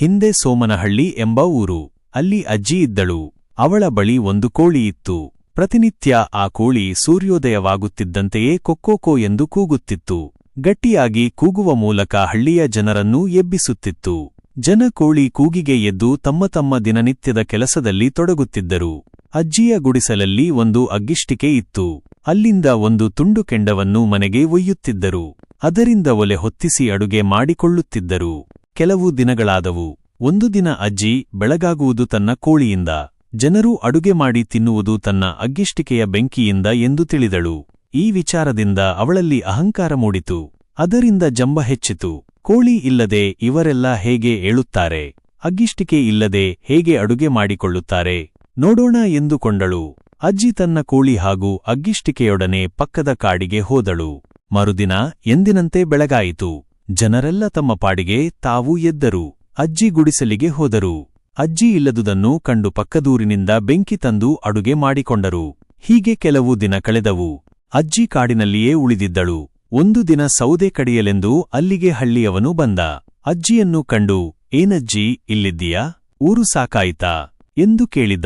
ಹಿಂದೆ ಸೋಮನಹಳ್ಳಿ ಎಂಬ ಊರು. ಅಲ್ಲಿ ಅಜ್ಜಿ ಇದ್ದಳು. ಅವಳ ಬಳಿ ಒಂದು ಕೋಳಿ ಇತ್ತು. ಪ್ರತಿನಿತ್ಯ ಆ ಕೋಳಿ ಸೂರ್ಯೋದಯವಾಗುತ್ತಿದ್ದಂತೆಯೇ ಕೊಕ್ಕೋಕೋ ಎಂದು ಕೂಗುತ್ತಿತ್ತು. ಗಟ್ಟಿಯಾಗಿ ಕೂಗುವ ಮೂಲಕ ಹಳ್ಳಿಯ ಜನರನ್ನೂ ಎಬ್ಬಿಸುತ್ತಿತ್ತು. ಜನ ಕೋಳಿ ಕೂಗಿಗೆ ಎದ್ದು ತಮ್ಮ ತಮ್ಮ ದಿನನಿತ್ಯದ ಕೆಲಸದಲ್ಲಿ ತೊಡಗುತ್ತಿದ್ದರು. ಅಜ್ಜಿಯ ಗುಡಿಸಲಲ್ಲಿ ಒಂದು ಅಗ್ಗಿಷ್ಟಿಕೆ ಇತ್ತು. ಅಲ್ಲಿಂದ ಒಂದು ತುಂಡು ಕೆಂಡವನ್ನು ಮನೆಗೆ ಒಯ್ಯುತ್ತಿದ್ದರು. ಅದರಿಂದ ಒಲೆ ಹೊತ್ತಿಸಿ ಅಡುಗೆ ಮಾಡಿಕೊಳ್ಳುತ್ತಿದ್ದರು. ಕೆಲವು ದಿನಗಳಾದವು. ಒಂದು ದಿನ ಅಜ್ಜಿ ಬೆಳಗಾಗುವುದು ತನ್ನ ಕೋಳಿಯಿಂದ, ಜನರು ಅಡುಗೆ ಮಾಡಿ ತಿನ್ನುವುದು ತನ್ನ ಅಗ್ಗಿಷ್ಟಿಕೆಯ ಬೆಂಕಿಯಿಂದ ಎಂದು ತಿಳಿದಳು. ಈ ವಿಚಾರದಿಂದ ಅವಳಲ್ಲಿ ಅಹಂಕಾರ ಮೂಡಿತು. ಅದರಿಂದ ಜಂಬ ಹೆಚ್ಚಿತು. ಕೋಳಿ ಇಲ್ಲದೆ ಇವರೆಲ್ಲ ಹೇಗೆ ಏಳುತ್ತಾರೆ? ಅಗ್ಗಿಷ್ಟಿಕೆ ಇಲ್ಲದೆ ಹೇಗೆ ಅಡುಗೆ ಮಾಡಿಕೊಳ್ಳುತ್ತಾರೆ? ನೋಡೋಣ ಎಂದುಕೊಂಡಳು. ಅಜ್ಜಿ ತನ್ನ ಕೋಳಿ ಹಾಗೂ ಅಗ್ಗಿಷ್ಟಿಕೆಯೊಡನೆ ಪಕ್ಕದ ಕಾಡಿಗೆ ಹೋದಳು. ಮರುದಿನ ಎಂದಿನಂತೆ ಬೆಳಗಾಯಿತು. ಜನರೆಲ್ಲ ತಮ್ಮ ಪಾಡಿಗೆ ತಾವೂ ಎದ್ದರು. ಅಜ್ಜಿ ಗುಡಿಸಲಿಗೆ ಹೋದರು. ಅಜ್ಜಿ ಇಲ್ಲದುದನ್ನು ಕಂಡು ಪಕ್ಕದೂರಿನಿಂದ ಬೆಂಕಿ ತಂದು ಅಡುಗೆ ಮಾಡಿಕೊಂಡರು. ಹೀಗೆ ಕೆಲವು ದಿನ ಕಳೆದವು. ಅಜ್ಜಿ ಕಾಡಿನಲ್ಲಿಯೇ ಉಳಿದಿದ್ದಳು. ಒಂದು ದಿನ ಸೌದೆ ಕಡಿಯಲೆಂದು ಅಲ್ಲಿಗೆ ಹಳ್ಳಿಯವನು ಬಂದ. ಅಜ್ಜಿಯನ್ನು ಕಂಡು, ಏನಜ್ಜಿ, ಇಲ್ಲಿದ್ದೀಯಾ? ಊರು ಸಾಕಾಯಿತಾ? ಎಂದು ಕೇಳಿದ.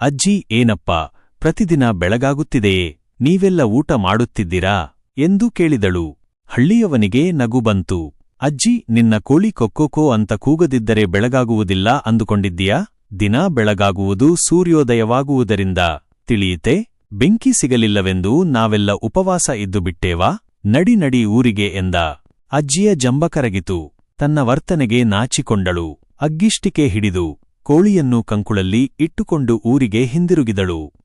ಅಜ್ಜಿ, ಏನಪ್ಪ? ಪ್ರತಿದಿನ ಬೆಳಗಾಗುತ್ತಿದೆಯೇ? ನೀವೆಲ್ಲ ಊಟ ಮಾಡುತ್ತಿದ್ದೀರಾ? ಎಂದು ಕೇಳಿದಳು. ಹಳ್ಳಿಯವನಿಗೆ ನಗು ಬಂತು. ಅಜ್ಜಿ, ನಿನ್ನ ಕೋಳಿ ಕೊಕ್ಕೋಕೋ ಅಂತ ಕೂಗದಿದ್ದರೆ ಬೆಳಗಾಗುವುದಿಲ್ಲ ಅಂದುಕೊಂಡಿದ್ದೀಯಾ? ದಿನ ಬೆಳಗಾಗುವುದು ಸೂರ್ಯೋದಯವಾಗುವುದರಿಂದ. ತಿಳಿಯಿತೆ, ಬೆಂಕಿ ಸಿಗಲಿಲ್ಲವೆಂದು ನಾವೆಲ್ಲ ಉಪವಾಸ ಇದ್ದು ಬಿಟ್ಟೇವಾ? ನಡಿ ನಡಿ ಊರಿಗೆ ಎಂದ. ಅಜ್ಜಿಯ ಜಂಬ ಕರಗಿತು. ತನ್ನ ವರ್ತನೆಗೆ ನಾಚಿಕೊಂಡಳು. ಅಗ್ಗಿಷ್ಟಿಕೆ ಹಿಡಿದು ಕೋಳಿಯನ್ನು ಕಂಕುಳಲ್ಲಿ ಇಟ್ಟುಕೊಂಡು ಊರಿಗೆ ಹಿಂದಿರುಗಿದಳು.